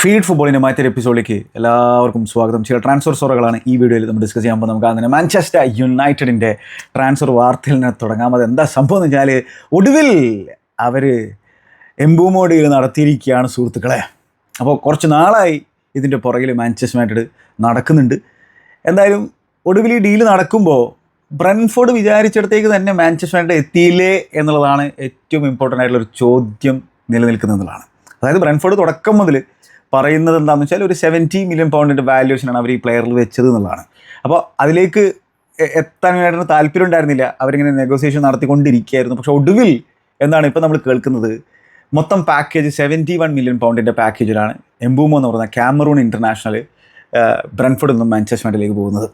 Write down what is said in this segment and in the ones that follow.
Feed ഫുട്ബോളിന്റെ മറ്റൊരു എപ്പിസോഡിലേക്ക് എല്ലാവർക്കും സ്വാഗതം. ചില ട്രാൻസ്ഫർ സോറുകളാണ് ഈ വീഡിയോയിൽ നമ്മൾ ഡിസ്കസ് ചെയ്യാൻ പോകുന്നത്. നമുക്ക് അങ്ങനെ മാഞ്ചസ്റ്റർ യുണൈറ്റഡിന്റെ ട്രാൻസ്ഫർ വാർത്തയിൽ നിന്ന് തുടങ്ങാം. അത് എന്താ സംഭവം എന്ന് വെച്ചാൽ ഒടുവിൽ അവർ എംബൂമോഡിയിൽ നടത്തിയിരിക്കുകയാണ് സുഹൃത്തുക്കളെ. അപ്പോൾ കുറച്ച് നാളായി ഇതിന്റെ പുറകിൽ മാഞ്ചസ്റ്റർ യുണൈറ്റഡ് നടക്കുന്നുണ്ട്. എന്തായാലും ഒടുവിൽ ഈ ഡീൽ നടക്കുമ്പോൾ ബ്രൻഫോർഡ് വിചാരിച്ചിടത്തേക്ക് തന്നെ മാഞ്ചസ്റ്റർ യുണൈറ്റഡ് എത്തിയില്ലേ എന്നുള്ളതാണ് ഏറ്റവും ഇമ്പോർട്ടന്റ് ആയിട്ടുള്ളൊരു ചോദ്യം നിലനിൽക്കുന്നതാണ് അതായത് ബ്രൻഫോർഡ് തുടക്കം മുതൽ പറയുന്നത് എന്താണെന്ന് വെച്ചാൽ ഒരു സെവന്റി മില്യൺ പൗണ്ടിന്റെ വാല്യൂഷനാണ് അവർ ഈ പ്ലെയറിൽ വെച്ചത് എന്നുള്ളതാണ്. അപ്പോൾ അതിലേക്ക് എത്താനായിട്ട് താല്പര്യം ഉണ്ടായിരുന്നില്ല. അവരിങ്ങനെ നെഗോസിയേഷൻ നടത്തിക്കൊണ്ടിരിക്കുകയായിരുന്നു. പക്ഷേ ഒടുവിൽ എന്താണ് ഇപ്പോൾ നമ്മൾ കേൾക്കുന്നത്? മൊത്തം പാക്കേജ് സെവന്റി വൺ മില്യൺ പൗണ്ടിന്റെ പാക്കേജിലാണ് എംബൂമോ എന്ന് പറയുന്ന ക്യാമറൂൺ ഇന്റർനാഷണൽ ബ്രൻഫോർഡിൽ നിന്നും മാഞ്ചസ്റ്റർ പോകുന്നത്.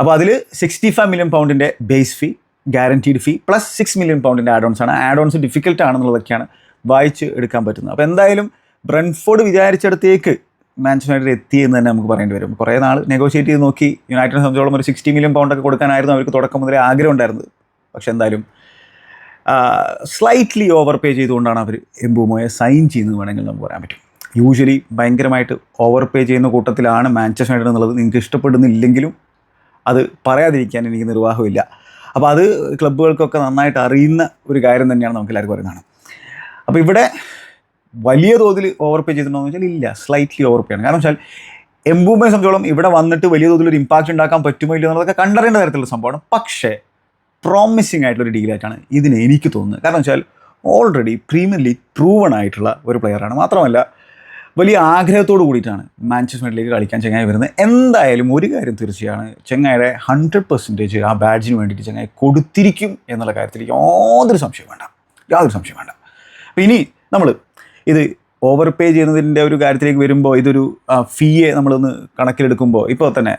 അപ്പോൾ അതിൽ sixty five million പൗണ്ടിന്റെ base fee guaranteed fee plus six million പൗണ്ടിന്റെ ons ആണ്. ആഡോൺസ് ഡിഫിക്കൽട്ട് ആണെന്നുള്ളതൊക്കെയാണ് വായിച്ച് എടുക്കാൻ പറ്റുന്നത്. അപ്പോൾ എന്തായാലും ബ്രൻഫോർഡ് വിചാരിച്ചിടത്തേക്ക് മാഞ്ചസ്റ്റർ യുണൈറ്റഡ് എന്ന് തന്നെ നമുക്ക് പറയേണ്ടി വരും. കുറേ നാൾ നെഗോഷിയേറ്റ് ചെയ്ത് നോക്കി യുണൈറ്റഡ് സംബന്ധിച്ചോളം ഒരു സിക്സ്റ്റി മില്യൺ പൗണ്ടൊക്കെ കൊടുക്കാനായിരുന്നു അവർക്ക് തുടക്കം മുതലേ ആഗ്രഹം ഉണ്ടായിരുന്നത്. പക്ഷെ എന്തായാലും സ്ലൈറ്റ്ലി ഓവർ പേ ചെയ്തുകൊണ്ടാണ് അവർ എംബുമോയെ സൈൻ ചെയ്യുന്നത് വേണമെങ്കിൽ നമുക്ക് പറയാൻ പറ്റും. യൂഷ്വലി ഭയങ്കരമായിട്ട് ഓവർ പേ ചെയ്യുന്ന കൂട്ടത്തിലാണ് മാഞ്ചസ്റ്റർ യുണൈറ്റഡ് എന്നുള്ളത്. നിങ്ങൾക്ക് ഇഷ്ടപ്പെടുന്നില്ലെങ്കിലും അത് പറയാതിരിക്കാൻ എനിക്ക് നിർവാഹമില്ല. അപ്പോൾ അത് ക്ലബ്ബുകൾക്കൊക്കെ നന്നായിട്ട് അറിയുന്ന ഒരു കാര്യം തന്നെയാണ് നമുക്ക് എല്ലാവർക്കും അറിയുന്നതാണ് അപ്പോൾ ഇവിടെ വലിയ തോതിൽ ഓവർ പേ ചെയ്തിട്ടുണ്ടോ എന്ന് വെച്ചാൽ ഇല്ല സ്ലൈറ്റ്ലി ഓവർ പേ ആണ്. കാരണം വെച്ചാൽ എംബൂമിനെ സംബന്ധിച്ചോളം ഇവിടെ വന്നിട്ട് വലിയ തോതിൽ ഒരു ഇമ്പാക്റ്റ് ഉണ്ടാക്കാൻ പറ്റുമോ ഇല്ലയോ എന്നുള്ളതൊക്കെ കണ്ടറിയേണ്ട തരത്തിലുള്ള സംഭവമാണ്. പക്ഷേ പ്രോമിസിങ് ആയിട്ടുള്ള ഡീലായിട്ടാണ് ഇതിന് എനിക്ക് തോന്നുന്നത്. കാരണം വെച്ചാൽ ഓൾറെഡി പ്രീമിയർ ലീഗ് പ്രൂവൺ ആയിട്ടുള്ള ഒരു പ്ലെയറാണ് മാത്രമല്ല വലിയ ആഗ്രഹത്തോട് കൂടിയിട്ടാണ് മാഞ്ചസ്റ്റർ യുണൈറ്റഡിലേക്ക് കളിക്കാൻ ചെങ്ങായി വരുന്നത്. എന്തായാലും ഒരു കാര്യം തീർച്ചയാണ് ചെങ്ങായിയുടെ ഹൺഡ്രഡ് പെർസെന്റേജ് ആ ബാഡ്ജിന് വേണ്ടിയിട്ട് ചെങ്ങായി കൊടുത്തിരിക്കും എന്നുള്ള കാര്യത്തിൽ യാതൊരു സംശയം വേണ്ട. യാതൊരു സംശയം വേണ്ട. അപ്പോൾ ഇനി നമ്മൾ ഇത് ഓവർ പേ ചെയ്യുന്നതിന്റെ ഒരു കാര്യത്തിലേക്ക് വരുമ്പോൾ ഇതൊരു ഫീയെ നമ്മളൊന്ന് കണക്കിലെടുക്കുമ്പോൾ ഇപ്പോൾ തന്നെ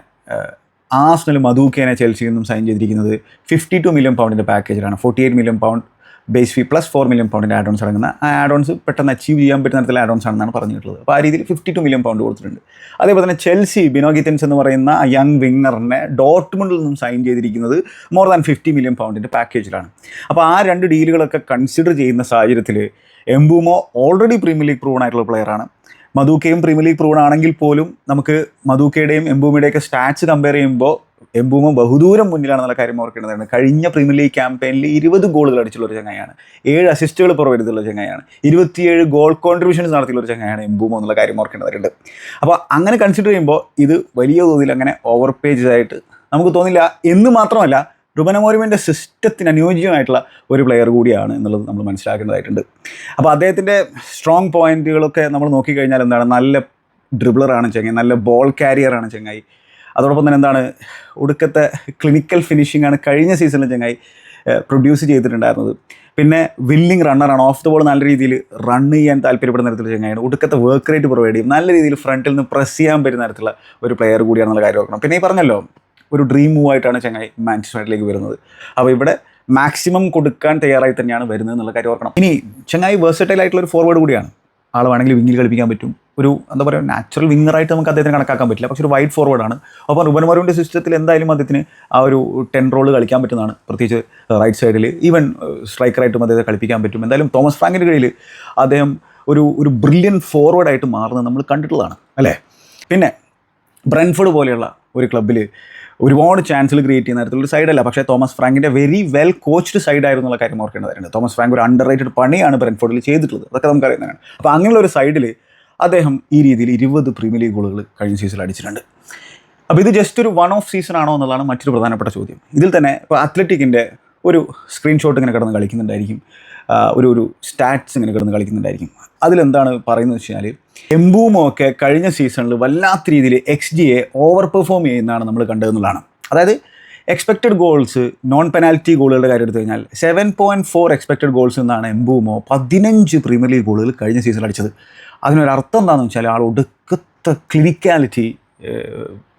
ആസ്നൽ മധുക്കേനെ ചെൽസിയിൽ നിന്നും സൈൻ ചെയ്തിരിക്കുന്നത് ഫിഫ്റ്റി ടു മില്യൺ പൗണ്ടിന്റെ പാക്കേജിലാണ് forty eight million pound base fee plus four million പൗണ്ടിന്റെ ons അടങ്ങുന്ന ആ ഓൺസ് പെട്ടെന്ന് അച്ചീവ് ചെയ്യാൻ പറ്റുന്ന തരത്തിലുള്ള ആഡ് ഓൺസ് ആണെന്നാണ് പറഞ്ഞിട്ടുള്ളത്. അപ്പോൾ ആ രീതിയിൽ ഫിഫ്റ്റി ടു മില്യൺ പൗണ്ട് കൊടുത്തിട്ടുണ്ട്. അതേപോലെ തന്നെ ചെൽസി ബിനോഗിത്തൻസ് എന്ന് പറയുന്ന ആ യങ് വിങ്ങറിനെ ഡോട്ട്മുണ്ടിൽ നിന്നും സൈൻ ചെയ്തിരിക്കുന്നത് മോർ ദാൻ ഫിഫ്റ്റി മില്യൺ പൗണ്ടിന്റെ പാക്കേജിലാണ് അപ്പോൾ ആ രണ്ട് ഡീലുകളൊക്കെ കൺസിഡർ ചെയ്യുന്ന സാഹചര്യത്തിൽ Mbeumo already Premier League proven ആയിട്ടുള്ള പ്ലെയറാണ് മധുക്കയും പ്രീമിയർ ലീഗ് പ്രൂവൺ ആണെങ്കിൽ പോലും നമുക്ക് മധുക്കയുടെയും എംബൂമിയുടെയൊക്കെ സ്റ്റാറ്റ്സ് കമ്പയർ ചെയ്യുമ്പോൾ എംബൂമോ ബഹുദൂരം മുന്നിലാണെന്നുള്ള കാര്യം ഓർക്കേണ്ടതാണ്. കഴിഞ്ഞ പ്രീമിയർ ലീഗ് ക്യാമ്പയിനിൽ ഇരുപത് ഗോളുകൾ അടിച്ചുള്ള ഒരു ചങ്ങായാണ് ഏഴ് അസിസ്റ്റുകൾ പുറവരുത്തുള്ള ചങ്ങായാണ് ഇരുപത്തിയേഴ് ഗോൾ കോൺട്രിബ്യൂഷൻസ് നടത്തിയുള്ള ഒരു ചങ്ങായാണ് എംബൂമ എന്നുള്ള കാര്യം ഓർക്കേണ്ടതായിട്ടുണ്ട്. അപ്പോൾ അങ്ങനെ കൺസിഡർ ചെയ്യുമ്പോൾ ഇത് വലിയ തോതിൽ അങ്ങനെ ഓവർ പേജ് ആയിട്ട് നമുക്ക് തോന്നില്ല. എന്ന് മാത്രമല്ല റുബനമോരിമിന്റെ സിസ്റ്റത്തിന് അനുയോജ്യമായിട്ടുള്ള ഒരു പ്ലെയർ കൂടിയാണ് എന്നുള്ളത് നമ്മൾ മനസ്സിലാക്കേണ്ടതായിട്ടുണ്ട്. അപ്പോൾ അദ്ദേഹത്തിന്റെ സ്ട്രോങ് പോയിന്റുകളൊക്കെ നമ്മൾ നോക്കിക്കഴിഞ്ഞാൽ എന്താണ്? നല്ല ഡ്രിബ്ലറാണ് ചെങ്ങായി നല്ല ബോൾ കാരിയറാണ് ചെങ്ങായി. അതോടൊപ്പം തന്നെ എന്താണ് ഒടുക്കത്തെ ക്ലിനിക്കൽ ഫിനിഷിംഗ് ആണ് കഴിഞ്ഞ സീസണിൽ ചങ്ങായി പ്രൊഡ്യൂസ് ചെയ്തിട്ടുണ്ടായിരുന്നത്. പിന്നെ വില്ലിംഗ് റണ്ണറാണ് ഓഫ് ദ ബോൾ നല്ല രീതിയിൽ റൺ ചെയ്യാൻ താല്പര്യപ്പെടുന്ന തരത്തിൽ ചങ്ങായാണ് ഒടുക്കത്തെ വർക്ക് റേറ്റ് പ്രൊവൈഡ് ചെയ്യും. നല്ല രീതിയിൽ ഫ്രണ്ടിൽ നിന്ന് പ്രസ് ചെയ്യാൻ പറ്റുന്ന തരത്തിലുള്ള ഒരു പ്ലെയർ കൂടിയാണെന്നുള്ള കാര്യം ഓർക്കണം. പിന്നെ ഈ പറഞ്ഞല്ലോ ഒരു ഡ്രീം മൂവ് ആയിട്ടാണ് ചങ്ങായി മാഞ്ചസ്റ്റർ യുണൈറ്റഡിലേക്ക് വരുന്നത്. അപ്പോൾ ഇവിടെ മാക്സിമം കൊടുക്കാൻ തയ്യാറായി തന്നെയാണ് വരുന്നത് എന്നുള്ള കാര്യം ഓർക്കണം. ഇനി ചങ്ങായി വേഴ്സറ്റൈൽ ആയിട്ടുള്ള ഒരു ഫോർവേഡ് കൂടിയാണ്. ആൾ വേണമെങ്കിൽ വിങ്ങിൽ കളിപ്പിക്കാൻ പറ്റും. ഒരു എന്താ പറയുക നാച്ചുറൽ വിങ്ങറായിട്ട് നമുക്ക് അദ്ദേഹത്തിന് കണക്കാക്കാൻ പറ്റില്ല. പക്ഷേ ഒരു വൈഡ് ഫോർവേഡാണ് അപ്പോൾ റുബൻ റുബൻമാരുവിന്റെ സിസ്റ്റത്തിൽ എന്തായാലും അദ്ദേഹത്തിന് ആ ഒരു ടെൻ റോൾ കളിക്കാൻ പറ്റുന്നതാണ്. പ്രത്യേകിച്ച് റൈറ്റ് സൈഡിൽ ഈവൻ സ്ട്രൈക്കറായിട്ടും അദ്ദേഹത്തെ കളിപ്പിക്കാൻ പറ്റും. എന്തായാലും തോമസ് ഫ്രാങ്കിന്റെ കീഴിൽ അദ്ദേഹം ഒരു ഒരു ബ്രില്യൻ ഫോർവേഡായിട്ട് മാറുന്നത് നമ്മൾ കണ്ടിട്ടുള്ളതാണ്. അല്ലേ? പിന്നെ ബ്രൻഫോർഡ് പോലെയുള്ള ഒരു ക്ലബ്ബിൽ ഒരുപാട് ചാൻസുകൾ ക്രിയേറ്റ് ചെയ്യുന്ന തരത്തിലുള്ള ഒരു സൈഡല്ല പക്ഷേ തോമസ് ഫ്രാങ്കിന്റെ വെരി വെൽ കോച്ച്ഡ് എന്നുള്ള കാര്യം ഓർക്കേണ്ടതായിട്ടുണ്ട് തോമസ് ഫ്രാങ്ക് ഒരു അണ്ടർ റേറ്റഡ് പണിയാണ് ബ്രൻഫോർഡിൽ ചെയ്തിട്ടുള്ളത്. അതൊക്കെ നമുക്ക് അറിയുന്നതാണ്. അപ്പോൾ അങ്ങനെയുള്ള ഒരു സൈഡിൽ അദ്ദേഹം ഈ രീതിയിൽ ഇരുപത് പ്രീമിയർ ലീഗ് ഗോളുകൾ കഴിഞ്ഞ സീസണിൽ അടിച്ചിട്ടുണ്ട്. അപ്പോൾ ഇത് ജസ്റ്റ് ഒരു വൺ ഓഫ് സീസൺ ആണോ എന്നുള്ളതാണ് മറ്റൊരു പ്രധാനപ്പെട്ട ചോദ്യം. ഇതിൽ തന്നെ ഇപ്പോൾ അത്ലറ്റിക്കിന്റെ ഒരു സ്ക്രീൻഷോട്ട് ഇങ്ങനെ കിടന്ന് കളിക്കുന്നുണ്ടായിരിക്കും. ഒരു ഒരു സ്റ്റാറ്റ്സ് ഇങ്ങനെ കിടന്ന് കളിക്കുന്നുണ്ടായിരിക്കും. അതിലെന്താണ് പറയുന്നത് വെച്ച് കഴിഞ്ഞാൽ എംബൂമോ ഒക്കെ കഴിഞ്ഞ സീസണിൽ വല്ലാത്ത രീതിയിൽ എക്സ് ജിയെ ഓവർ പെർഫോം ചെയ്യുന്നതാണ് നമ്മൾ കണ്ടതെന്നുള്ളതാണ് അതായത് എക്സ്പെക്റ്റഡ് ഗോൾസ് നോൺ പെനാൽറ്റി ഗോളുകളുടെ കാര്യം എടുത്തു കഴിഞ്ഞാൽ seven point four expected goals എന്നാണ് എംബൂമോ പതിനഞ്ച് പ്രീമിയർ ലീഗ് ഗോളുകൾ കഴിഞ്ഞ സീസണിൽ അടിച്ചത്. അതിനൊരർത്ഥം എന്താണെന്ന് വെച്ചാൽ ആൾ ഒടുക്കത്തെ ക്ലിനിക്കാലിറ്റി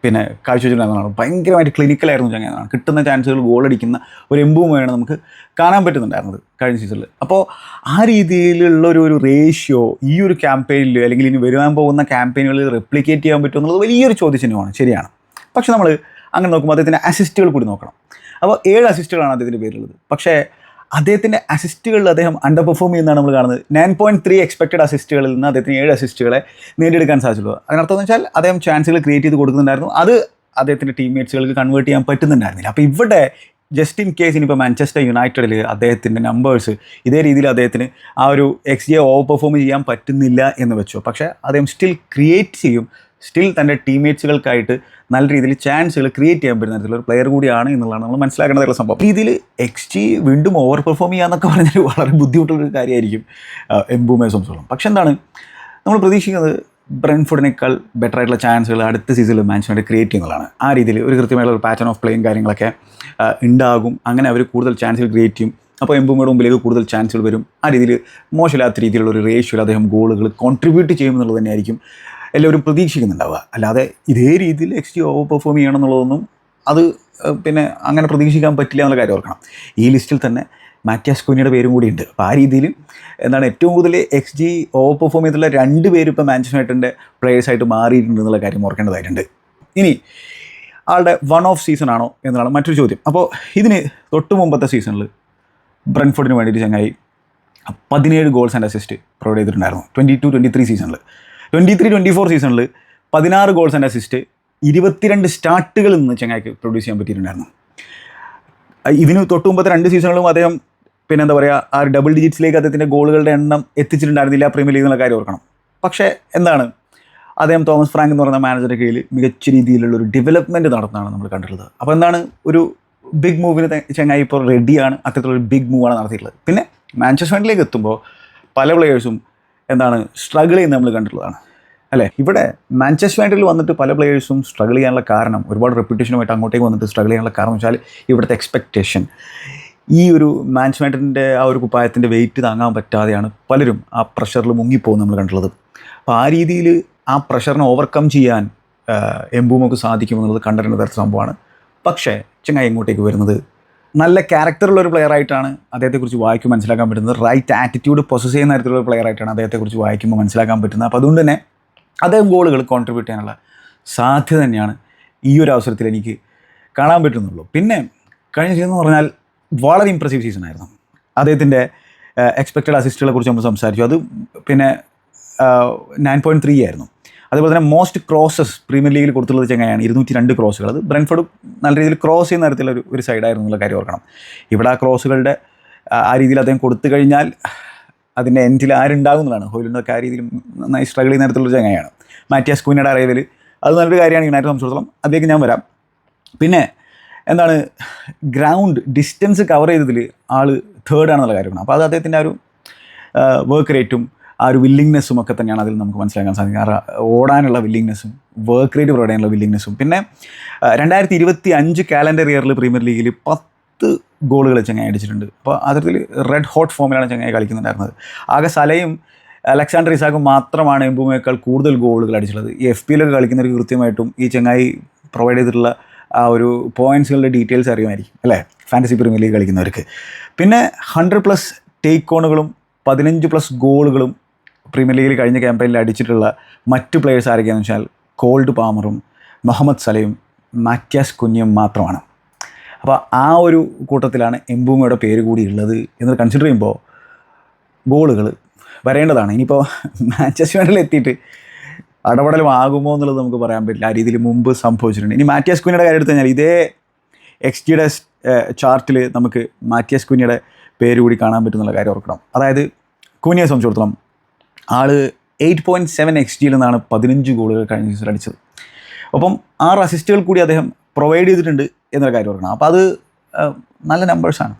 പിന്നെ കാഴ്ചവെച്ചിട്ടുണ്ടായിരുന്നതാണ് ഭയങ്കരമായിട്ട് ക്ലിനിക്കലായിരുന്നു ചങ്ങാനാണ് കിട്ടുന്ന ചാൻസുകൾ ഗോൾ അടിക്കുന്ന ഒരു എംബൂമയാണ് നമുക്ക് കാണാൻ പറ്റുന്നുണ്ടായിരുന്നത് കഴിഞ്ഞ സീസണിൽ അപ്പോൾ ആ രീതിയിലുള്ള ഒരു ഒരു റേഷ്യോ ഈ ഒരു ക്യാമ്പയിനിൽ അല്ലെങ്കിൽ ഇനി വരുവാൻ പോകുന്ന ക്യാമ്പയിനുകളിൽ റെപ്ലിക്കേറ്റ് ചെയ്യാൻ പറ്റുമോ എന്നുള്ളത് വലിയൊരു ചോദ്യചിഹ്നമാണ് ശരിയാണ്. പക്ഷെ നമ്മൾ അങ്ങനെ നോക്കുമ്പോൾ അദ്ദേഹത്തിന്റെ അസിസ്റ്റുകൾ കൂടി നോക്കണം. അപ്പോൾ ഏഴ് അസിസ്റ്റുകളാണ് അദ്ദേഹത്തിന്റെ പേരുള്ളത് പക്ഷേ അദ്ദേഹത്തിന്റെ അസിസ്റ്റുകളിൽ അദ്ദേഹം അണ്ടർ പെർഫോം ചെയ്യുന്നതാണ് നമ്മൾ കാണുന്നത്. നയൻ പോയിന്റ് ത്രീ എക്സ്പെക്റ്റഡ് അസിസ്റ്റുകളിൽ നിന്ന് അദ്ദേഹത്തിന് ഏഴ് അസിസ്റ്റുകളെ നേടിയെടുക്കാൻ സാധിച്ചുള്ളൂ അതിനർത്ഥം എന്ന് വെച്ചാൽ അദ്ദേഹം ചാൻസുകൾ ക്രിയേറ്റ് ചെയ്ത് കൊടുക്കുന്നുണ്ടായിരുന്നു. അത് അദ്ദേഹത്തിന്റെ ടീംമേറ്റ്സുകൾക്ക് കൺവേർട്ട് ചെയ്യാൻ പറ്റുന്നുണ്ടായിരുന്നില്ല. അപ്പോൾ ഇവിടെ ജസ്റ്റ് ഇൻ കേസ് ഇനിയിപ്പോൾ മാഞ്ചസ്റ്റർ യുണൈറ്റഡിൽ അദ്ദേഹത്തിന്റെ നമ്പേഴ്സ് ഇതേ രീതിയിൽ അദ്ദേഹത്തിന് ആ ഒരു എക്സ് ജിയെ ഓവർ പെർഫോം ചെയ്യാൻ പറ്റുന്നില്ല എന്ന് വെച്ചു. പക്ഷേ അദ്ദേഹം സ്റ്റിൽ ക്രിയേറ്റ് ചെയ്യും. സ്റ്റിൽ തന്റെ ടീംമേറ്റ്സുകൾക്കായിട്ട് നല്ല രീതിയിൽ ചാൻസുകൾ ക്രിയേറ്റ് ചെയ്യാൻ പറ്റുന്ന തരത്തിലുള്ള ഒരു പ്ലെയർ കൂടിയാണ് എന്നുള്ളതാണ് നമ്മൾ മനസ്സിലാക്കേണ്ടതുള്ള സംഭവം. രീതിയിൽ എക്സ് ജി വീണ്ടും ഓവർ പെർഫോം ചെയ്യാന്നൊക്കെ പറഞ്ഞാൽ വളരെ ബുദ്ധിമുട്ടുള്ളൊരു കാര്യമായിരിക്കും എംബൂമെ സംബന്ധിച്ചോളം. പക്ഷെ എന്താണ് നമ്മൾ പ്രതീക്ഷിക്കുന്നത് ബ്രെൻഫുഡിനേക്കാൾ ബെറ്റർ ആയിട്ടുള്ള ചാൻസുകൾ അടുത്ത സീസണിൽ മാൻസിനായിട്ട് ക്രിയേറ്റ് ചെയ്യുന്നതാണ്. ആ രീതിയിൽ ഒരു കൃത്യമായിട്ടുള്ള ഒരു പാറ്റേൺ ഓഫ് പ്ലേയും കാര്യങ്ങളൊക്കെ ഉണ്ടാകും. അങ്ങനെ അവർ കൂടുതൽ ചാൻസുകൾ ക്രിയേറ്റ് ചെയ്യും. അപ്പോൾ എംബുമയുടെ മുമ്പിലേക്ക് കൂടുതൽ ചാൻസുകൾ വരും. ആ രീതിയിൽ മോശമില്ലാത്ത രീതിയിലുള്ള ഒരു റേഷ്യോയിൽ അദ്ദേഹം ഗോളുകൾ കോൺട്രിബ്യൂട്ട് ചെയ്യുമെന്നുള്ളത് തന്നെയായിരിക്കും എല്ലാവരും പ്രതീക്ഷിക്കുന്നുണ്ടാവുക. അല്ലാതെ ഇതേ രീതിയിൽ എക്സ് ടി ഓവർ പെർഫോം ചെയ്യണം എന്നുള്ളതൊന്നും അത് പിന്നെ അങ്ങനെ പ്രതീക്ഷിക്കാൻ പറ്റില്ല എന്നുള്ള കാര്യം ഓർക്കണം. ഈ ലിസ്റ്റിൽ തന്നെ മാറ്റ്യാസ് കുഞ്ഞിയുടെ പേരും കൂടി ഉണ്ട്. അപ്പോൾ ആ രീതിയിൽ എന്താണ് ഏറ്റവും കൂടുതൽ എക്സ് ജി ഓവർ പെർഫോം ചെയ്തിട്ടുള്ള രണ്ട് പേര് ഇപ്പോൾ മാഞ്ചസ്റ്റർ യുണൈറ്റഡിന്റെ പ്ലേയേഴ്സായിട്ട് മാറിയിട്ടുണ്ട് എന്നുള്ള കാര്യം ഓർക്കേണ്ടതായിട്ടുണ്ട്. ഇനി ആളുടെ വൺ ഓഫ് സീസൺ ആണോ എന്നതാണ് മറ്റൊരു ചോദ്യം. അപ്പോൾ ഇതിന് തൊട്ട് മുമ്പത്തെ സീസണിൽ ബ്രൻഫോർഡിന് വേണ്ടിയിട്ട് ചങ്ങായി പതിനേഴ് ഗോൾസ് ആൻഡ് അസിസ്റ്റ് പ്രൊവൈഡ് ചെയ്തിട്ടുണ്ടായിരുന്നു. ട്വന്റി ടു ട്വന്റി ത്രീ സീസണിൽ ട്വന്റി ത്രീ ട്വന്റി ഫോർ സീസണിൽ പതിനാറ് ഗോൾസ് ആൻഡ് അസിസ്റ്റ് ഇരുപത്തിരണ്ട് സ്റ്റാർട്ടുകളിൽ നിന്ന് ചങ്ങായിക്ക് പ്രൊഡ്യൂസ് ചെയ്യാൻ പറ്റിയിട്ടുണ്ടായിരുന്നു. ഇതിന് തൊട്ട് മുമ്പത്തെ രണ്ട് സീസണുകളും അദ്ദേഹം പിന്നെ എന്താ പറയുക ആ ഡബിൾ ഡിജിറ്റ്സിലേക്ക് അദ്ദേഹത്തിന്റെ ഗോളുകളുടെ എണ്ണം എത്തിച്ചിട്ടുണ്ടായിരുന്നില്ല പ്രീമിയർ ലീഗ് എന്നുള്ള കാര്യം ഓർക്കണം. പക്ഷേ എന്താണ്? അദ്ദേഹം തോമസ് ഫ്രാങ്ക് എന്ന് പറയുന്ന മാനേജറുടെ കീഴിൽ മികച്ച രീതിയിലുള്ള ഒരു ഡെവലപ്മെന്റ് നടത്തുന്നതാണ് നമ്മൾ കണ്ടിട്ടുള്ളത്. അപ്പോൾ എന്താണ്? ഒരു ബിഗ് മൂവിന് ചങ്ങായി ഇപ്പോൾ റെഡിയാണ് അത്തരത്തിലൊരു ബിഗ് മൂവാണ് നടത്തിയിട്ടുള്ളത്. പിന്നെ മാഞ്ചസ്റ്റർ യൂണിറ്റിലേക്ക് എത്തുമ്പോൾ പല പ്ലെയേഴ്സും എന്താണ് സ്ട്രഗിൾ ചെയ്യുന്നത് നമ്മൾ കണ്ടിട്ടുള്ളതാണ്. അല്ലേ? ഇവിടെ മാഞ്ചസ്റ്റർ യുണൈറ്റഡിൽ വന്നിട്ട് പല പ്ലെയേഴ്സും സ്ട്രഗിൾ ചെയ്യാനുള്ള കാരണം ഒരുപാട് റെപ്യൂട്ടേഷനുമായിട്ട് അങ്ങോട്ടേക്ക് വന്നിട്ട് സ്ട്രഗിൾ ചെയ്യാനുള്ള കാരണം വെച്ചാൽ ഇവിടുത്തെ എക്സ്പെക്റ്റേഷൻ ഈ ഒരു മാഞ്ചസ്റ്റർ യുണൈറ്റഡിന്റെ ആ ഒരു കുപ്പായത്തിന്റെ വെയിറ്റ് താങ്ങാൻ പറ്റാതെയാണ് പലരും ആ പ്രഷറിൽ മുങ്ങിപ്പോകുന്നത് നമ്മൾ കണ്ടിട്ടുള്ളത്. അപ്പോൾ ആ രീതിയിൽ ആ പ്രഷറിനെ ഓവർകം ചെയ്യാൻ എംബൂമൊക്കെ സാധിക്കുമെന്നുള്ളത് കണ്ടറിയുന്ന തരത്തിൽ സംഭവമാണ്. പക്ഷേ ചങ്ങായി എങ്ങോട്ടേക്ക് വരുന്നത്? നല്ല ക്യാരക്ടറുള്ള ഒരു പ്ലെയർ ആയിട്ടാണ് അദ്ദേഹത്തെക്കുറിച്ച് വായിക്കുമ്പോൾ മനസ്സിലാക്കാൻ പറ്റുന്നത്. റൈറ്റ് ആറ്റിറ്റ്യൂഡ് പൊസസ് ചെയ്യുന്ന തരത്തിലുള്ള പ്ലെയർ ആയിട്ടാണ് അദ്ദേഹത്തെക്കുറിച്ച് വായിക്കുമ്പോൾ മനസ്സിലാക്കാൻ പറ്റുന്നത്. അപ്പോൾ അതുകൊണ്ട് തന്നെ അദ്ദേഹം ഗോളുകൾ കോൺട്രിബ്യൂട്ട് ചെയ്യാനുള്ള സാധ്യത തന്നെയാണ് ഈ ഒരു അവസരത്തിൽ എനിക്ക് കാണാൻ പറ്റുന്നുള്ളൂ. പിന്നെ കഴിഞ്ഞ സീസൺ എന്ന് പറഞ്ഞാൽ വളരെ ഇമ്പ്രസീവ് സീസൺ ആയിരുന്നു. അദ്ദേഹത്തിന്റെ എക്സ്പെക്റ്റഡ് അസിസ്റ്റുകളെ കുറിച്ച് നമ്മൾ സംസാരിച്ചു. അത് പിന്നെ നയൻ പോയിന്റ് ത്രീ ആയിരുന്നു. അതുപോലെ തന്നെ മോസ്റ്റ് ക്രോസസ് പ്രീമിയർ ലീഗിൽ കൊടുത്തുള്ളത് ചെങ്ങായാണ് ഇരുന്നൂറ്റി രണ്ട് ക്രോസുകൾ അത് ബ്രെൻഫോർഡ് നല്ല രീതിയിൽ ക്രോസ് ചെയ്യുന്ന തരത്തിലുള്ള ഒരു സൈഡായിരുന്നു എന്നുള്ള കാര്യം ഓർക്കണം. ഇവിടെ ആ ക്രോസുകളുടെ ആ രീതിയിൽ അദ്ദേഹം കൊടുത്തു കഴിഞ്ഞാൽ അതിന്റെ എൻഡിൽ ആരുണ്ടാകും എന്നുള്ളതാണ്. ഹോയിലുണ്ടൊക്കെ ആ രീതിയിൽ നന്നായി സ്ട്രഗിൾ ചെയ്യുന്ന തരത്തിലുള്ള ചങ്ങയാണ് മാറ്റിയാസ് കുഞ്ഞയുടെ അറൈവൽ അത് നല്ലൊരു കാര്യമാണ് യുണൈറ്റഡ് സംബന്ധിച്ചിടത്തോളം. അതിലേക്ക് ഞാൻ വരാം. പിന്നെ എന്താണ് ഗ്രൗണ്ട് ഡിസ്റ്റൻസ് കവർ ചെയ്തതിൽ ആൾ തേർഡ് ആണെന്നുള്ള കാര്യമാണ്. അപ്പോൾ അത് അദ്ദേഹത്തിന്റെ ആ ഒരു വർക്ക് റേറ്റും ആ ഒരു വില്ലിങ്നെസ്സും ഒക്കെ തന്നെയാണ് അതിൽ നമുക്ക് മനസ്സിലാക്കാൻ സാധിക്കുക. കാരണം ഓടാനുള്ള വില്ലിങ്നെസ്സും വർക്ക് റേറ്റ് പ്രൊവൈഡ് ചെയ്യാനുള്ള വില്ലിങ്നെസ്സും പിന്നെ രണ്ടായിരത്തി ഇരുപത്തി അഞ്ച് കാലണ്ടർ ഇയറിൽ പ്രീമിയർ ലീഗിൽ പത്ത് ഗോളുകൾ ചങ്ങായി അടിച്ചിട്ടുണ്ട്. അപ്പോൾ അതിൽ റെഡ് ഹോട്ട് ഫോമിലാണ് ചങ്ങായി കളിക്കുന്നുണ്ടായിരുന്നത്. ആകെ സലയും അലക്സാണ്ടർ ഇസാക്കും മാത്രമാണ് എംബുമേക്കാൾ കൂടുതൽ ഗോളുകൾ അടിച്ചിട്ടുള്ളത്. എഫ് പിയിലൊക്കെ കളിക്കുന്നവർക്ക് കൃത്യമായിട്ടും ഈ ചങ്ങായി പ്രൊവൈഡ് ചെയ്തിട്ടുള്ള ആ ഒരു പോയിന്റ്സുകളുടെ ഡീറ്റെയിൽസ് അറിയുമായിരിക്കും അല്ലേ? ഫാന്റസി പ്രീമിയർ ലീഗ് കളിക്കുന്നവർക്ക്. പിന്നെ ഹൺഡ്രഡ് പ്ലസ് ടേക്ക് ഓണുകളും പതിനഞ്ച് പ്ലസ് ഗോളുകളും പ്രീമിയർ ലീഗിൽ കഴിഞ്ഞ ക്യാമ്പയിനിൽ അടിച്ചിട്ടുള്ള മറ്റ് പ്ലെയേഴ്സ് ആരൊക്കെയാണെന്ന് വെച്ചാൽ കോൾഡ് പാമറും മുഹമ്മദ് സലയും മാക്യാസ് കുഞ്ഞും മാത്രമാണ്. അപ്പോൾ ആ ഒരു കൂട്ടത്തിലാണ് എംബൂമയുടെ പേര് കൂടി ഉള്ളത് എന്ന് കൺസിഡർ ചെയ്യുമ്പോൾ ഗോളുകൾ വരേണ്ടതാണ്. ഇനിയിപ്പോൾ മാഞ്ചസ്റ്റർ യുണൈറ്റഡിൽ എത്തിയിട്ട് അടപടലും ആകുമോ എന്നുള്ളത് നമുക്ക് പറയാൻ പറ്റില്ല. ആ രീതിയിൽ മുമ്പ് സംഭവിച്ചിട്ടുണ്ട്. ഇനി മാറ്റിയാസ് കുഞ്ഞിയുടെ കാര്യം എടുത്തു കഴിഞ്ഞാൽ ഇതേ എക്സ് ജിയുടെ ചാർട്ടിൽ നമുക്ക് മാറ്റിയാസ് കുഞ്ഞിയുടെ പേര് കൂടി കാണാൻ പറ്റുന്നുള്ള കാര്യം ഓർക്കണം. അതായത് കുഞ്ഞിയെ സംബന്ധിച്ചിടത്തോളം ആൾ എയ്റ്റ് പോയിന്റ് സെവൻ എക്സ് ജിയിൽ നിന്നാണ് പതിനഞ്ച് ഗോളുകൾ കഴിഞ്ഞ സീസൺ അടിച്ചത്. ഒപ്പം ആറ് അസിസ്റ്റുകൾ കൂടി അദ്ദേഹം പ്രൊവൈഡ് ചെയ്തിട്ടുണ്ട് എന്നൊരു കാര്യം ഓർക്കണം. അപ്പോൾ അത് നല്ല നമ്പേഴ്സാണ്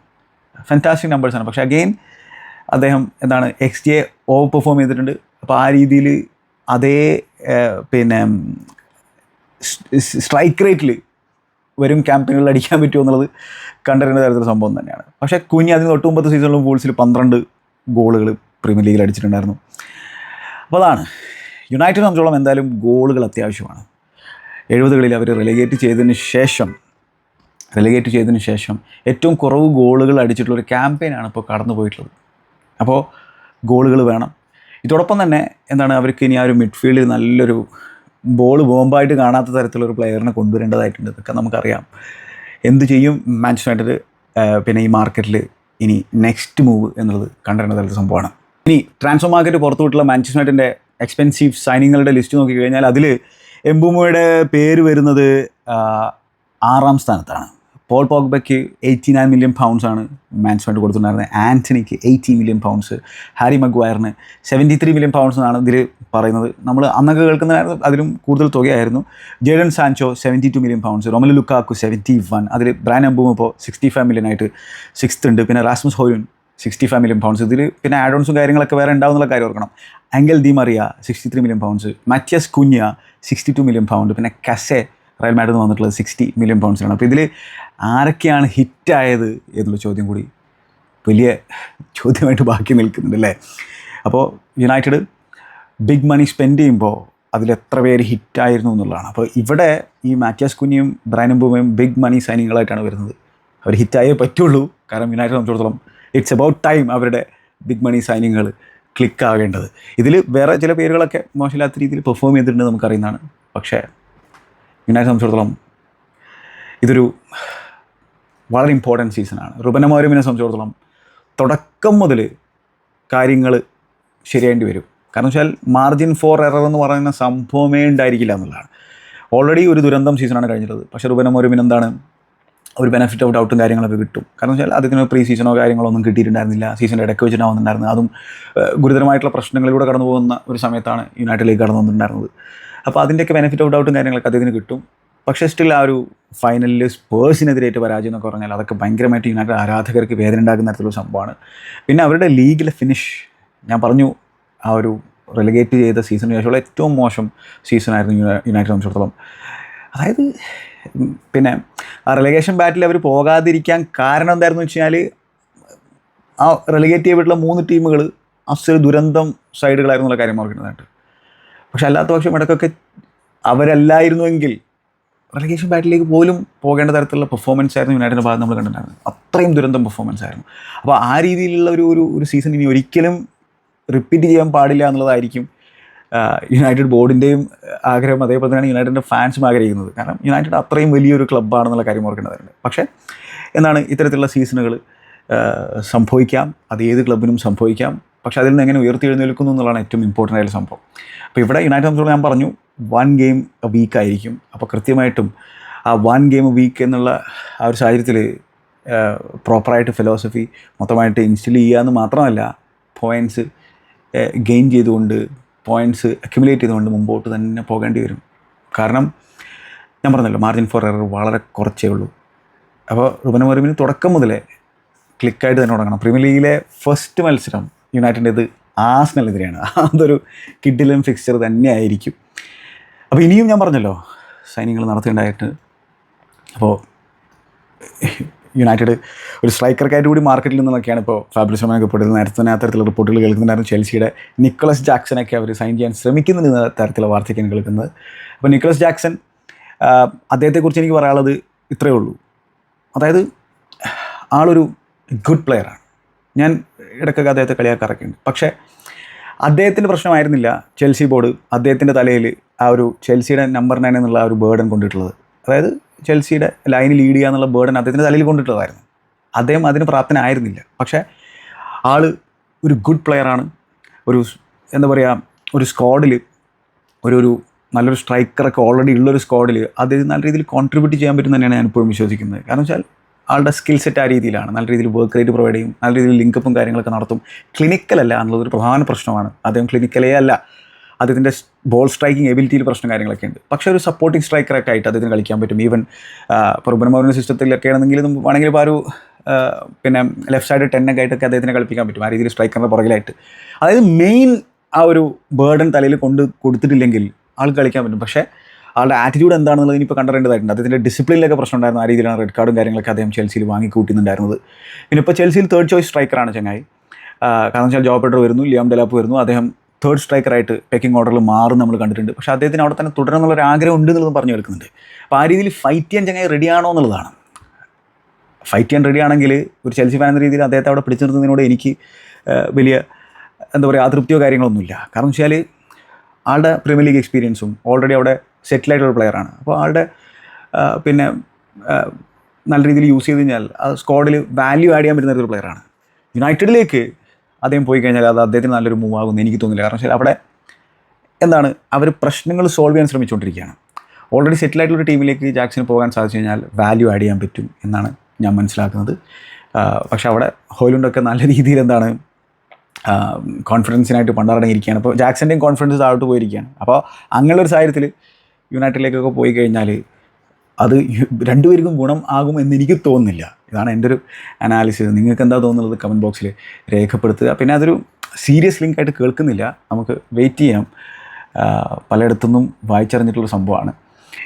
ഫാന്റാസ്റ്റിക് നമ്പേഴ്സാണ് പക്ഷേ അഗെയിൻ അദ്ദേഹം എന്താണ് എക്സ് ജിയെ ഓവർ പെർഫോം ചെയ്തിട്ടുണ്ട്. അപ്പോൾ ആ രീതിയിൽ അതേ പിന്നെ സ്ട്രൈക്ക് റേറ്റിൽ വരും ക്യാമ്പയിനുകളിൽ അടിക്കാൻ പറ്റുമോ എന്നുള്ളത് കണ്ടറിയുന്ന തരത്തിലുള്ള സംഭവം തന്നെയാണ്. പക്ഷേ കുഞ്ഞി അതിന് തൊട്ട് മുമ്പത്തെ സീസണിലും വൂൾസിൽ പന്ത്രണ്ട് ഗോളുകൾ പ്രീമിയർ ലീഗിൽ അടിച്ചിട്ടുണ്ടായിരുന്നു. അപ്പോൾ അതാണ്. യുണൈറ്റഡ് സംബന്ധിച്ചോളം എന്തായാലും ഗോളുകൾ അത്യാവശ്യമാണ്. എഴുപതുകളിൽ അവർ റിലഗേറ്റ് ചെയ്തതിന് ശേഷം റിലഗേറ്റ് ചെയ്തതിന് ശേഷം ഏറ്റവും കുറവ് ഗോളുകൾ അടിച്ചിട്ടുള്ള ഒരു ക്യാമ്പയിനാണ് ഇപ്പോൾ കടന്നു പോയിട്ടുള്ളത്. അപ്പോൾ ഗോളുകൾ വേണം. ഇതോടൊപ്പം തന്നെ എന്താണ് അവർക്ക് ഇനി ആ ഒരു മിഡ്ഫീൽഡിൽ നല്ലൊരു ബോൾ ബോംബായിട്ട് കാണാത്ത തരത്തിലുള്ള ഒരു പ്ലെയറിനെ കൊണ്ടുവരേണ്ടതായിട്ടുണ്ട്. ഇതൊക്കെ നമുക്കറിയാം. എന്ത് ചെയ്യും? മാഞ്ചസ്റ്റർ യുണൈറ്റഡ് പിന്നെ ഈ മാർക്കറ്റിൽ ഇനി നെക്സ്റ്റ് മൂവ് എന്നുള്ളത് കണ്ടറിയേണ്ട തരത്തിൽ സംഭവമാണ്. ഇനി ട്രാൻസ്ഫർ മാർക്കറ്റ് പുറത്തുവിട്ടുള്ള മാഞ്ചസ്റ്റർ യുണൈറ്റിന്റെ എക്സ്പെൻസീവ് സൈനിങ്ങുകളുടെ ലിസ്റ്റ് നോക്കി കഴിഞ്ഞാൽ അതിൽ എംബുമോയുടെ പേര് വരുന്നത് ആറാം സ്ഥാനത്താണ്. പോൾ പോഗ്ബയ്ക്ക് എയ്റ്റി നയൻ മില്യൺ പൗണ്ട്സ് ആണ് മാൻസ്മെന്റ് കൊടുത്തിട്ടുണ്ടായിരുന്നത്. ആന്റണിക്ക് എയ്റ്റി മില്യൺ പൗണ്ട്സ് ഹാരി മഗ്വയറിന് സെവന്റി ത്രീ മില്യൺ പൗണ്ട്സ് എന്നാണ് ഇതിൽ പറയുന്നത്. നമ്മൾ അന്നൊക്കെ കേൾക്കുന്നതായിരുന്നു അതിലും കൂടുതൽ തുകയായിരുന്നു. Jadon Sancho seventy two million pounds Romelu Lukaku seventy one അതിൽ ബ്രാൻ അമ്പൂം ഇപ്പോൾ സിക്സ്റ്റി ഫൈവ് മില്യൺ ആയിട്ട് സിക്സ്ത് ഉണ്ട്. പിന്നെ Rasmus ഹോയുൻ sixty five million pounds ഇതിൽ പിന്നെ ആഡോൺസും കാര്യങ്ങളൊക്കെ വേറെ ഉണ്ടാവും എന്നുള്ള കാര്യം ഓർക്കണം. Angel Di Maria sixty three million pounds Matheus Cunha sixty two million pound പിന്നെ കസെ റയൽ മാഡിൽ നിന്ന് വന്നിട്ടുള്ളത് സിക്സ്റ്റി മില്യൺ പൗണ്ട്സിലാണ് അപ്പോൾ ഇതിൽ ആരൊക്കെയാണ് ഹിറ്റായത് എന്നുള്ള ചോദ്യം കൂടി വലിയ ചോദ്യമായിട്ട് ബാക്കി നിൽക്കുന്നുണ്ട് അല്ലേ? അപ്പോൾ യുണൈറ്റഡ് ബിഗ് മണി സ്പെൻഡ് ചെയ്യുമ്പോൾ അതിൽ എത്ര പേര് ഹിറ്റായിരുന്നു എന്നുള്ളതാണ്. അപ്പോൾ ഇവിടെ ഈ മാറ്റിയാസ് കുഞ്ഞിയും ബ്രാനും ബൂമയും ബിഗ് മണി സൈനികളായിട്ടാണ് വരുന്നത്. അവർ ഹിറ്റായേ പറ്റുള്ളൂ. കാരണം യുണൈറ്റഡ് സംബന്ധിച്ചിടത്തോളം ഇറ്റ്സ് അബൌട്ട് ടൈം അവരുടെ ബിഗ് മണി സൈനിങ്ങൾ ക്ലിക്ക് ആകേണ്ടത്. ഇതിൽ വേറെ ചില പേരുകളൊക്കെ മോശമില്ലാത്ത രീതിയിൽ പെർഫോം ചെയ്തിട്ടുണ്ട് നമുക്കറിയുന്നതാണ്. പക്ഷേ യുണൈറ്റഡ് സംബന്ധിച്ചിടത്തോളം ഇതൊരു വളരെ ഇമ്പോർട്ടന്റ് സീസണാണ് റുബനമോരമിനെ സംബന്ധിച്ചിടത്തോളം തുടക്കം മുതൽ കാര്യങ്ങൾ ശരിയായിട്ട് വരും. കാരണം വെച്ചാൽ മാർജിൻ ഫോർ എറർ എന്ന് പറയുന്ന സംഭവമേ ഉണ്ടായിരിക്കില്ല എന്നുള്ളതാണ്. ഓൾറെഡി ഒരു ദുരന്തം സീസണാണ് കഴിഞ്ഞിട്ടുള്ളത്. പക്ഷേ റുബനമോരമിന് എന്താണ് ഒരു ബെനഫിറ്റ് ഓഫ് ഡൗട്ടും കാര്യങ്ങളൊക്കെ കിട്ടും. കാരണം വെച്ചാൽ അതിന് പ്രീ സീസണോ കാര്യങ്ങളോ ഒന്നും കിട്ടിയിട്ടുണ്ടായിരുന്നില്ല. സീസണിന്റെ ഇടയ്ക്ക് വെച്ചിട്ടാവുന്നുണ്ടായിരുന്നത് അതും ഏഹ്, ഗുരുതരമായിട്ടുള്ള പ്രശ്നങ്ങളിലൂടെ കടന്നു പോകുന്ന ഒരു സമയത്താണ് യുണൈറ്റഡിലേക്ക് കടന്നു വന്നിട്ടുണ്ടായിരുന്നത് അപ്പോൾ അതിന്റെയൊക്കെ ബെനിഫിറ്റ് ഓഫ് ഡൗട്ടും കാര്യങ്ങളൊക്കെ അതിന് കിട്ടും. പക്ഷേ സ്റ്റിൽ ആ ഒരു ഫൈനലിൽ സ്പേഴ്സിനെതിരായിട്ട് പരാജയം എന്നൊക്കെ പറഞ്ഞാൽ അതൊക്കെ ഭയങ്കരമായിട്ട് യുണൈറ്റഡ് ആരാധകർക്ക് വേദന ഉണ്ടാക്കുന്ന തരത്തിലുള്ള സംഭവമാണ്. പിന്നെ അവരുടെ ലീഗിലെ ഫിനിഷ് ഞാൻ പറഞ്ഞു ആ ഒരു റെലിഗേറ്റ് ചെയ്ത സീസണിന് ശേഷമുള്ള ഏറ്റവും മോശം സീസണായിരുന്നു യുണൈറ്റഡ് സംബന്ധിച്ചിടത്തോളം. അതായത് പിന്നെ റെലിഗേഷൻ ബാറ്റിൽ അവർ പോകാതിരിക്കാൻ കാരണം എന്തായിരുന്നു വെച്ച് കഴിഞ്ഞാൽ ആ റെലിഗേറ്റ് ചെയ്യപ്പെട്ടുള്ള മൂന്ന് ടീമുകൾ അസൽ ദുരന്തം സൈഡുകളായിരുന്നു കാര്യം ഓർക്കുന്നതായിട്ട് പക്ഷെ അല്ലാത്ത പക്ഷം ഇടയ്ക്കൊക്കെ അവരല്ലായിരുന്നുവെങ്കിൽ റെലിഗേഷൻ ബാറ്റിലേക്ക് പോലും പോകേണ്ട തരത്തിലുള്ള പെർഫോമൻസ് ആയിരുന്നു യുണൈറ്റഡിന്റെ ഭാഗത്ത് നമ്മൾ കണ്ടിട്ടുണ്ടായിരുന്നത്. അത്രയും ദുരന്തം പെർഫോമൻസ് ആയിരുന്നു. അപ്പോൾ ആ രീതിയിലുള്ള ഒരു ഒരു സീസൺ ഇനി ഒരിക്കലും റിപ്പീറ്റ് ചെയ്യാൻ പാടില്ല എന്നുള്ളതായിരിക്കും യുണൈറ്റഡ് ബോർഡിന്റെയും ആഗ്രഹം അതേപോലെ തന്നെയാണ് യുണൈറ്റഡിന്റെ ഫാൻസും ആഗ്രഹിക്കുന്നത്. കാരണം യുണൈറ്റഡ് അത്രയും വലിയൊരു ക്ലബ്ബാണെന്നുള്ള കാര്യം ഓർക്കേണ്ടതുണ്ട്. പക്ഷേ എന്താണ് ഇത്തരത്തിലുള്ള സീസണുകൾ സംഭവിക്കാം. അത് ഏത് ക്ലബിനും സംഭവിക്കാം. പക്ഷേ അതിൽ നിന്ന് എങ്ങനെ ഉയർത്തിയെഴുന്നേൽക്കുന്നു എന്നുള്ളതാണ് ഏറ്റവും ഇമ്പോർട്ടന്റ് ആയിട്ടുള്ള സംഭവം. അപ്പോൾ ഇവിടെ യുണൈറ്റഡ് സംബന്ധിച്ചോളം ഞാൻ പറഞ്ഞു വൺ ഗെയിം വീക്ക് ആയിരിക്കും. അപ്പോൾ കൃത്യമായിട്ടും ആ വൺ ഗെയിം വീക്ക് എന്നുള്ള ആ ഒരു സാഹചര്യത്തിൽ പ്രോപ്പറായിട്ട് ഫിലോസഫി മൊത്തമായിട്ട് ഇൻസ്റ്റിൽ ചെയ്യുക എന്ന് മാത്രമല്ല പോയിന്റ്സ് ഗെയിൻ ചെയ്തുകൊണ്ട് പോയിന്റ്സ് അക്യുമുലേറ്റ് ചെയ്തുകൊണ്ട് മുമ്പോട്ട് തന്നെ പോകേണ്ടി വരും. കാരണം ഞാൻ പറഞ്ഞല്ലോ മാർജിൻ ഫോർ എറർ വളരെ കുറച്ചേ ഉള്ളൂ. അപ്പോൾ റുബൻ മറിമിന് തുടക്കം മുതലേ ക്ലിക്കായിട്ട് തന്നെ തുടങ്ങണം. പ്രീമിയർ ലീഗിലെ ഫസ്റ്റ് മത്സരം യുണൈറ്റഡിന്റെത് ആസ്നെതിരെയാണ് അതൊരു കിഡിലും ഫിക്സ്ചർ തന്നെയായിരിക്കും അപ്പോൾ ഇനിയും ഞാൻ പറഞ്ഞല്ലോ സൈനികങ്ങൾ നടത്തേണ്ടതായിട്ട്. അപ്പോൾ യുണൈറ്റഡ് ഒരു സ്ട്രൈക്കർക്കായിട്ട് കൂടി മാർക്കറ്റിൽ നിന്നൊക്കെയാണ് ഇപ്പോൾ ഫാബ്രിസ് റോമനൊക്കെ നേരത്തെ തന്നെ അത്തരത്തിലുള്ള റിപ്പോർട്ടുകൾ കേൾക്കുന്നുണ്ടായിരുന്നു. ചെൽസിയുടെ നിക്കോളസ് ജാക്സനൊക്കെ അവർ സൈൻ ചെയ്യാൻ ശ്രമിക്കുന്നുണ്ട് തരത്തിലുള്ള വാർത്തയ്ക്കാണ് കേൾക്കുന്നത്. അപ്പോൾ നിക്കോളസ് ജാക്സൺ അദ്ദേഹത്തെക്കുറിച്ച് എനിക്ക് പറയാനുള്ളത് ഇത്രയേ ഉള്ളൂ. അതായത് ആളൊരു ഗുഡ് പ്ലെയറാണ് ഞാൻ ഇടയ്ക്കൊക്കെ അദ്ദേഹത്തെ കളിയാക്കാറൊക്കെ ഉണ്ട്. പക്ഷേ അദ്ദേഹത്തിന്റെ പ്രശ്നമായിരുന്നില്ല ചെൽസി ബോർഡ് അദ്ദേഹത്തിന്റെ തലയിൽ ആ ഒരു ചെൽസിയുടെ നമ്പർ നയൻ എന്നുള്ള ആ ഒരു ബേർഡൻ കൊണ്ടിട്ടുള്ളത്. അതായത് ചെൽസിയുടെ ലൈനിൽ ലീഡ് ചെയ്യുക എന്നുള്ള ബേർഡൻ അദ്ദേഹത്തിന്റെ തലയിൽ കൊണ്ടിട്ടുള്ളതായിരുന്നു അദ്ദേഹം അതിന് പ്രാപ്തനായിരുന്നില്ല. പക്ഷേ ആൾ ഒരു ഗുഡ് പ്ലെയറാണ് ഒരു എന്താ പറയുക ഒരു സ്ക്വാഡിൽ ഒരു ഒരു നല്ലൊരു സ്ട്രൈക്കറൊക്കെ ഓൾറെഡി ഉള്ളൊരു സ്ക്വാഡിൽ അത് നല്ല രീതിയിൽ കോൺട്രിബ്യൂട്ട് ചെയ്യാൻ പറ്റും തന്നെയാണ് ഞാൻ ഇപ്പോഴും വിശ്വസിക്കുന്നത്. കാരണം വെച്ചാൽ ആളുടെ സ്കിൽ സെറ്റ് ആ രീതിയിലാണ്. നല്ല രീതിയിൽ വർക്ക് റേറ്റ് പ്രൊവൈഡ് ചെയ്യും. നല്ല രീതിയിൽ ലിങ്കപ്പും കാര്യങ്ങളൊക്കെ നടത്തും. ക്ലിനിക്കലല്ല എന്നുള്ളതൊരു പ്രധാന പ്രശ്നമാണ്. അദ്ദേഹം ക്ലിനിക്കലേ അല്ല. അദ്ദേഹത്തിന്റെ ബോൾ സ്ട്രൈക്കിംഗ് എബിലിറ്റിയിൽ പ്രശ്നം കാര്യങ്ങളൊക്കെ ഉണ്ട്. പക്ഷേ ഒരു സപ്പോർട്ടിംഗ് സ്ട്രൈക്കറൊക്കെ ആയിട്ട് അദ്ദേഹത്തിന് കളിക്കാൻ പറ്റും. ഈവൻ റുബൻമോറിന്റെ സിസ്റ്റത്തിലൊക്കെ നമുക്ക് വേണമെങ്കിൽ ഇപ്പോൾ ഒരു പിന്നെ ലെഫ്റ്റ് സൈഡ് ടെന്നൊക്കെ ആയിട്ടൊക്കെ അദ്ദേഹത്തിന് കളിപ്പിക്കാൻ പറ്റും. ആ രീതിയിൽ സ്ട്രൈക്കറിന്റെ പുറകിലായിട്ട്. അതായത് മെയിൻ ആ ഒരു ബേർഡൻ തലയിൽ കൊണ്ട് കൊടുത്തിട്ടില്ലെങ്കിൽ ആൾക്ക് കളിക്കാൻ പറ്റും. പക്ഷേ ആളുടെ ആറ്റിറ്റ്യൂഡ് എന്താണെന്നുള്ളത് ഇനിയിപ്പോൾ കണ്ടറിയേണ്ടതായിട്ടുണ്ട്. അദ്ദേഹത്തിന്റെ ഡിസിപ്ലിനിലൊക്കെ പ്രശ്നം ഉണ്ടായിരുന്നു ആ രീതിയിലാണ് റെഡ് കാർഡും കാര്യങ്ങളൊക്കെ അദ്ദേഹം ചെൽസിയിൽ വാങ്ങിക്കൂട്ടുന്നുണ്ടായിരുന്നത്. പിന്നെ ഇപ്പോൾ ചെൽസിയിൽ തേർഡ് ചോയ്സ് സ്ട്രൈക്കറാണ് ചങ്ങായി. കാരണം വെച്ചാൽ ജോബ് ബെഡർ വരുന്നു ലിയാം ഡെലാപ്പ് വരുന്നു. അദ്ദേഹം തേർഡ് സ്ട്രൈക്കറായിട്ട് പെക്കിംഗ് ഓർഡറിൽ മാറും നമ്മൾ കണ്ടിട്ടുണ്ട്. പക്ഷേ അദ്ദേഹത്തിന് അവിടെ തന്നെ തുടരണം എന്നുള്ള ഒരു ആഗ്രഹം ഉണ്ട് എന്നുള്ളത് പറഞ്ഞു വെക്കുന്നുണ്ട് അപ്പോൾ ആ രീതിയിൽ ഫൈറ്റ് ചെയ്യാൻ ചങ്ങായി റെഡിയാണോ എന്നുള്ളതാണ്. ഫൈറ്റ് ചെയ്യാൻ റെഡി ആണെങ്കിൽ ഒരു ചെൽസി ഫാൻ എന്ന രീതിയിൽ അദ്ദേഹത്തെ അവിടെ പിടിച്ചു നിർത്തുന്നതിനോട് എനിക്ക് വലിയ എന്താ പറയുക അതൃപ്തിയോ കാര്യങ്ങളൊന്നുമില്ല. കാരണം വെച്ചാൽ ആളുടെ പ്രീമിയർ ലീഗ് എക്സ്പീരിയൻസും ഓൾറെഡി അവിടെ സെറ്റിലായിട്ടുള്ള പ്ലെയറാണ് അപ്പോൾ ആളുടെ പിന്നെ നല്ല രീതിയിൽ യൂസ് ചെയ്ത് കഴിഞ്ഞാൽ ആ സ്ക്വാഡിൽ വാല്യൂ ആഡ് ചെയ്യാൻ പറ്റുന്ന ഒരു പ്ലെയറാണ് യുണൈറ്റഡിലേക്ക് അദ്ദേഹം പോയി കഴിഞ്ഞാൽ അത് അദ്ദേഹത്തിന് നല്ലൊരു മൂവ് എന്ന് എനിക്ക് തോന്നുന്നില്ല കാരണം വെച്ചാൽ അവിടെ എന്താണ് അവർ പ്രശ്നങ്ങൾ സോൾവ് ചെയ്യാൻ ശ്രമിച്ചുകൊണ്ടിരിക്കുകയാണ്. ഓൾറെഡി സെറ്റിൽ ആയിട്ടുള്ള ടീമിലേക്ക് ജാക്സന് പോകാൻ സാധിച്ചു കഴിഞ്ഞാൽ വാല്യൂ ആഡ് ചെയ്യാൻ പറ്റും എന്നാണ് ഞാൻ മനസ്സിലാക്കുന്നത്. പക്ഷേ പക്ഷെ അവിടെ ഹോയിലുണ്ടൊക്കെ നല്ല രീതിയിൽ എന്താണ് കോൺഫിഡൻസിനായിട്ട് പണ്ടടങ്ങിയിരിക്കുകയാണ് അപ്പോൾ ജാക്സന്റെയും കോൺഫിഡൻസ് താഴോട്ട് പോയിരിക്കുകയാണ്. അപ്പോൾ അങ്ങനെയുള്ള ഒരു സാഹചര്യത്തിൽ യുണൈറ്റഡിലേക്കൊക്കെ പോയി കഴിഞ്ഞാൽ അത് രണ്ടുപേർക്കും ഗുണം ആകും എന്ന് എനിക്ക് തോന്നുന്നില്ല. ഇതാണ് എന്റെ ഒരു അനാലിസിസ് നിങ്ങൾക്ക് എന്താ തോന്നുന്നത്? കമന്റ് ബോക്സിൽ രേഖപ്പെടുത്തുക. പിന്നെ അതൊരു സീരിയസ് ലിങ്ക് ആയിട്ട് കേൾക്കുന്നില്ല. നമുക്ക് വെയിറ്റ് ചെയ്യാം. പലയിടത്തുനിന്നും വായിച്ചറിഞ്ഞിട്ടുള്ള സംഭവമാണ്.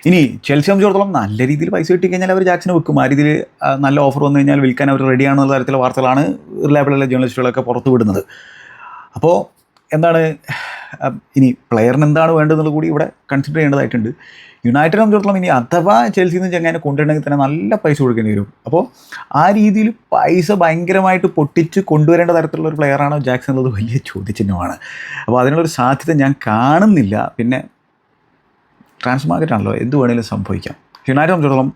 ഇനി ചെൽസി സംബന്ധിച്ചിടത്തോളം നല്ല രീതിയിൽ പൈസ കിട്ടി കഴിഞ്ഞാൽ അവർ ജാക്സിന് വെക്കും. ആ രീതിയിൽ നല്ല ഓഫർ വന്നു കഴിഞ്ഞാൽ വിൽക്കാൻ അവർ റെഡിയാണെന്നുള്ള തരത്തിലുള്ള വാർത്തകളാണ് റിലയബിളുള്ള ജേർണലിസ്റ്റുകളൊക്കെ പുറത്തു വിടുന്നത് അപ്പോൾ എന്താണ് ഇനി പ്ലെയറിന് എന്താണ് വേണ്ടതെന്നുള്ളത് കൂടി ഇവിടെ കൺസിഡർ ചെയ്യേണ്ടതായിട്ടുണ്ട്. യുണൈറ്റഡ് സംബന്ധിച്ചിടത്തോളം ഇനി അഥവാ ചെൽസിയിൽ നിന്ന് ചെങ്ങനെ കൊണ്ടുവരണമെങ്കിൽ തന്നെ നല്ല പൈസ കൊടുക്കേണ്ടി വരും. അപ്പോൾ ആ രീതിയിൽ പൈസ ഭയങ്കരമായിട്ട് പൊട്ടിച്ച് കൊണ്ടുവരേണ്ട തരത്തിലുള്ള ഒരു പ്ലെയറാണോ ജാക്സൺ എന്നുള്ളത് വലിയ ചോദ്യചിഹ്നമാണ്. അപ്പോൾ അതിനുള്ളൊരു സാധ്യത ഞാൻ കാണുന്നില്ല. പിന്നെ ട്രാൻസ്ഫർ മാർക്കറ്റ് ആണല്ലോ എന്ത് വേണമെങ്കിലും സംഭവിക്കാം. യുണൈറ്റഡ് സംബന്ധിച്ചിടത്തോളം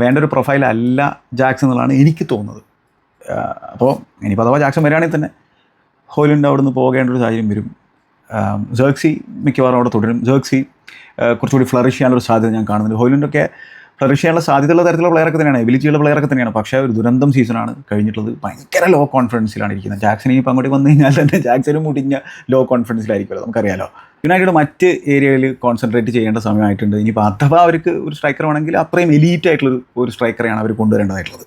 വേണ്ട ഒരു പ്രൊഫൈൽ അല്ല ജാക്സൺ എന്നുള്ളതാണ് എനിക്ക് തോന്നുന്നത്. അപ്പോൾ ഇനിയിപ്പോൾ അഥവാ ജാക്സൺ വരികയാണെങ്കിൽ തന്നെ ഹോയിലുണ്ട് അവിടെ നിന്ന് പോകേണ്ട ഒരു സാഹചര്യം വരും. ജേർക്സി മിക്കവാറും അവിടെ തുടരും. ജേർക്സി കുറച്ചുകൂടി ഫ്ലറിഷ് ചെയ്യാനുള്ള സാധ്യത ഞാൻ കാണുന്നുണ്ട്. ഹോലിന്റെയൊക്കെ ഫ്ലറിഷ് ചെയ്യാനുള്ള സാധ്യതയുള്ള തരത്തിലുള്ള പ്ലെയറൊക്കെ തന്നെയാണ്. എബിലിറ്റിയുള്ള പ്ലെയറൊക്കെ തന്നെയാണ്. പക്ഷേ ഒരു ദുരന്തം സീസണാണ് കഴിഞ്ഞിട്ടുള്ളത്. ഭയങ്കര ലോ കോൺഫിഡൻസിലാണ് ഇരിക്കുന്നത്. ജാക്സൺ ഇപ്പം അങ്ങോട്ട് വന്നു കഴിഞ്ഞാൽ തന്നെ ജാക്സനും മുടിഞ്ഞ ലോ കോൺഫിഡൻസിലായിരിക്കുമല്ലോ നമുക്കറിയാലോ. യുണൈറ്റഡ് മറ്റ് ഏരിയയിൽ കോൺസെൻട്രേറ്റ് ചെയ്യേണ്ട സമയമായിട്ടുണ്ട്. ഇനിയിപ്പോൾ അഥവാ അവർക്ക് ഒരു സ്ട്രൈക്കർ വേണമെങ്കിൽ അത്രയും എലീറ്റ് ആയിട്ടുള്ള ഒരു സ്ട്രൈക്കറെയാണ് അവർ കൊണ്ടുവരേണ്ടതായിട്ടുള്ളത്.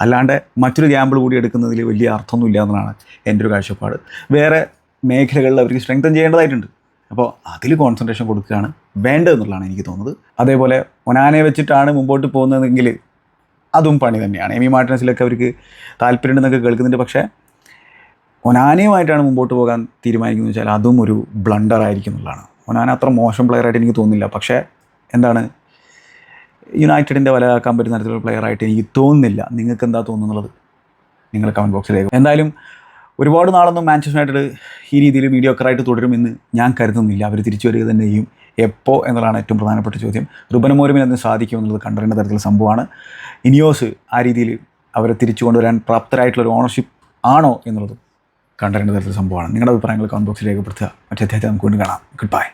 അല്ലാണ്ട് മറ്റൊരു ഗ്യാമ്പിൾ കൂടി എടുക്കുന്നതിൽ വലിയ അർത്ഥമൊന്നുമില്ല എന്നതാണ് എന്റെ ഒരു കാഴ്ചപ്പാട്. വേറെ മേഖലകളിൽ അവർക്ക് സ്ട്രെങ്തൻ ചെയ്യേണ്ടതായിട്ടുണ്ട്. അപ്പോൾ അതിൽ കോൺസെൻട്രേഷൻ കൊടുക്കുകയാണ് വേണ്ടതെന്നുള്ളതാണ് എനിക്ക് തോന്നുന്നത്. അതേപോലെ ഒനാനെ വെച്ചിട്ടാണ് മുമ്പോട്ട് പോകുന്നതെങ്കിൽ അതും പണി തന്നെയാണ്. എമി മാർട്ടിനസിലൊക്കെ അവർക്ക് താല്പര്യമുണ്ടെന്നൊക്കെ കേൾക്കുന്നുണ്ട്. പക്ഷേ ഒനാനയുമായിട്ടാണ് മുമ്പോട്ട് പോകാൻ തീരുമാനിക്കുന്നത് വെച്ചാൽ അതും ഒരു ബ്ലണ്ടർ ആയിരിക്കും എന്നുള്ളതാണ്. ഒനാന അത്ര മോശം പ്ലെയർ ആയിട്ട് എനിക്ക് തോന്നുന്നില്ല. പക്ഷേ എന്താണ്? യുണൈറ്റഡിന്റെ വലയാക്കാൻ പറ്റുന്ന തരത്തിലുള്ള പ്ലെയർ ആയിട്ട് എനിക്ക് തോന്നുന്നില്ല. നിങ്ങൾക്ക് എന്താ തോന്നുന്നുള്ളത് നിങ്ങൾ കമന്റ് ബോക്സിലേക്ക് എന്തായാലും ഒരുപാട് നാളൊന്നും മാഞ്ചസ്റ്റർ യുണൈറ്റഡ് ഈ രീതിയിൽ മീഡിയോക്കറായിട്ട് തുടരുമെന്ന് ഞാൻ കരുതുന്നില്ല. അവർ തിരിച്ചു വരിക തന്നെ ചെയ്യും. എപ്പോൾ എന്നുള്ളതാണ് ഏറ്റവും പ്രധാനപ്പെട്ട ചോദ്യം. റുബനമോരുമിന് അതിന് സാധിക്കും എന്നുള്ളത് കണ്ടറിയേണ്ട തരത്തിലുള്ള സംഭവമാണ്. ഇനിയോസ് ആ രീതിയിൽ അവരെ തിരിച്ചു കൊണ്ടുവരാൻ പ്രാപ്തരായിട്ടുള്ള ഒരു ഓണർഷിപ്പ് ആണോ എന്നുള്ളത് കണ്ടറിയേണ്ട തരത്തിലുള്ള സംഭവമാണ്. നിങ്ങളുടെ അഭിപ്രായങ്ങൾ കമന്റ് ബോക്സിൽ രേഖപ്പെടുത്തുക. മറ്റേ നമുക്ക് കൊണ്ട് കാണാം. Good bye